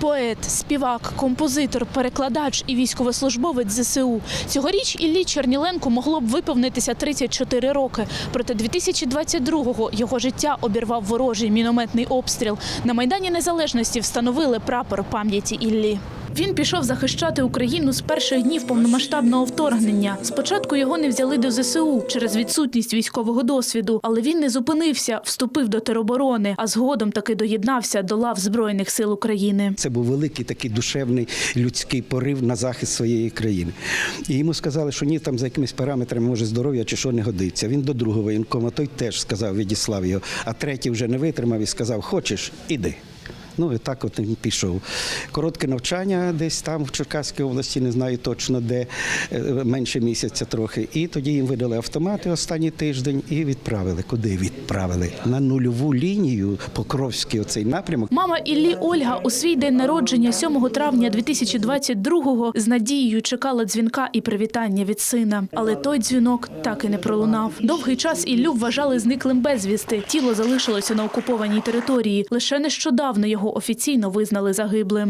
Поет, співак, композитор, перекладач і військовослужбовець ЗСУ. Цьогоріч Іллі Черніленку могло б виповнитися 34 роки. Проте 2022-го його життя обірвав ворожий мінометний обстріл. На Майдані Незалежності встановили прапор пам'яті Іллі. Він пішов захищати Україну з перших днів повномасштабного вторгнення. Спочатку його не взяли до ЗСУ через відсутність військового досвіду, але він не зупинився, вступив до тероборони, а згодом таки доєднався до лав Збройних сил України. Це був великий такий душевний людський порив на захист своєї країни. І йому сказали, що ні, там за якимись параметрами може здоров'я чи що не годиться. Він до другого воєнкома, той теж сказав, відіслав його, а третій вже не витримав і сказав: Хочеш, іди. Ну і так от пішов. Коротке навчання десь там в Черкаській області, не знаю точно де, е, менше місяця трохи. І тоді їм видали автомати останній тиждень і відправили. Куди відправили? На нульову лінію Покровський оцей напрямок. Мама Іллі Ольга у свій день народження 7 травня 2022-го з надією чекала дзвінка і привітання від сина. Але той дзвінок так і не пролунав. Довгий час Іллю вважали зниклим безвісти. Тіло залишилося на окупованій території. Лише нещодавно його офіційно визнали загиблим.